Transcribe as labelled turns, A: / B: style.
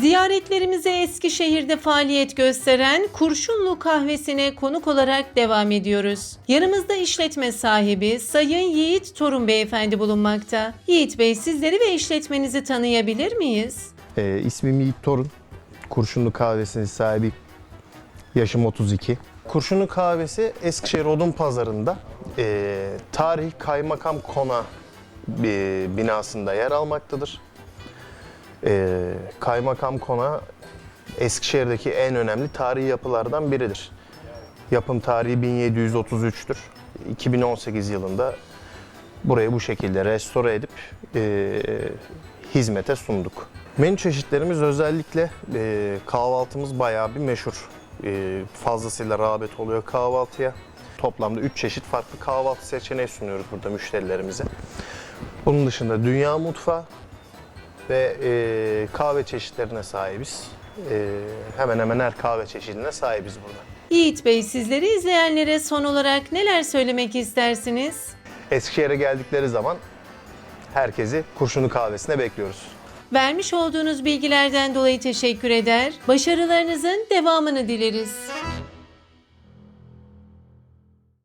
A: Ziyaretlerimize Eskişehir'de faaliyet gösteren Kurşunlu Kahvesi'ne konuk olarak devam ediyoruz. Yanımızda işletme sahibi Sayın Yiğit Torun Beyefendi bulunmakta. Yiğit Bey sizleri ve işletmenizi tanıyabilir miyiz?
B: Ee, ismim Yiğit Torun. Kurşunlu Kahvesi'nin sahibi. Yaşım 32. Kurşunlu Kahvesi Eskişehir Odun Pazarı'nda ee, Tarih Kaymakam Kona bir binasında yer almaktadır. Ee, Kaymakam Kona Eskişehir'deki en önemli tarihi yapılardan biridir. Yapım tarihi 1733'tür. 2018 yılında burayı bu şekilde restore edip e, hizmete sunduk. Menü çeşitlerimiz özellikle e, kahvaltımız bayağı bir meşhur. E, fazlasıyla rağbet oluyor kahvaltıya. Toplamda 3 çeşit farklı kahvaltı seçeneği sunuyoruz burada müşterilerimize. Bunun dışında dünya mutfağı ve e, kahve çeşitlerine sahibiz. E, hemen hemen her kahve çeşidine sahibiz burada.
A: Yiğit Bey sizleri izleyenlere son olarak neler söylemek istersiniz?
B: Eskişehir'e geldikleri zaman herkesi Kurşunlu Kahvesi'ne bekliyoruz.
A: Vermiş olduğunuz bilgilerden dolayı teşekkür eder. Başarılarınızın devamını dileriz.